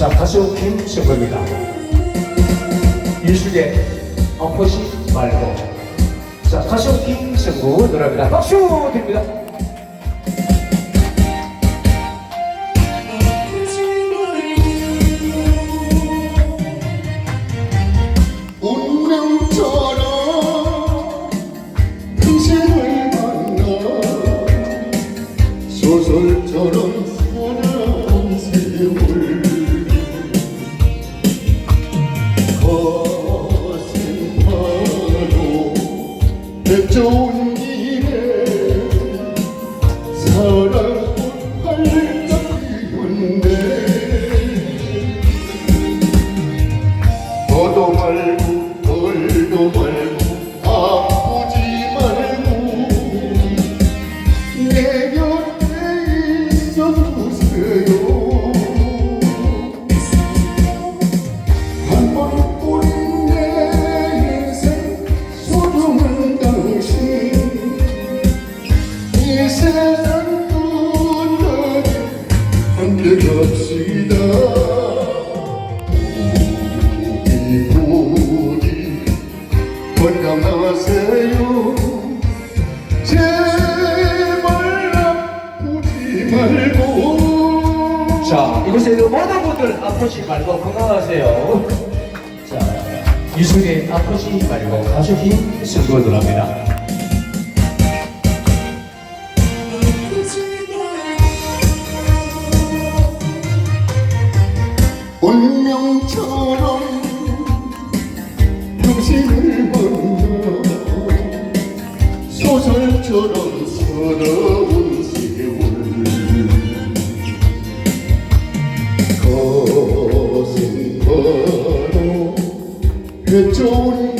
자, 가수 김승구입니다. 이수의 아프시 말고. 자, 가수 김승구 노래입니다. 박수 드립니다. 백조운 길에 사랑꽃 활짝 피운데 너도 말고 덜도 말고 아프지 말고 내 곁에 있어 주세요 세상 끝까지 함께 갑시다 이곳이 건강하세요 제발 아프지 말고 자, 이곳에 있는 모든 분들 아프시 말고 건강하세요. 자, 이수의 아프시 말고 가수 김승구 노래입니다. 운명처럼 당신을 만나 소설처럼 살아온 세월. 거센 바로 해좋은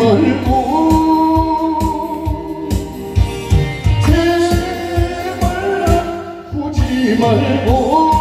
말고 제발 아프지 말고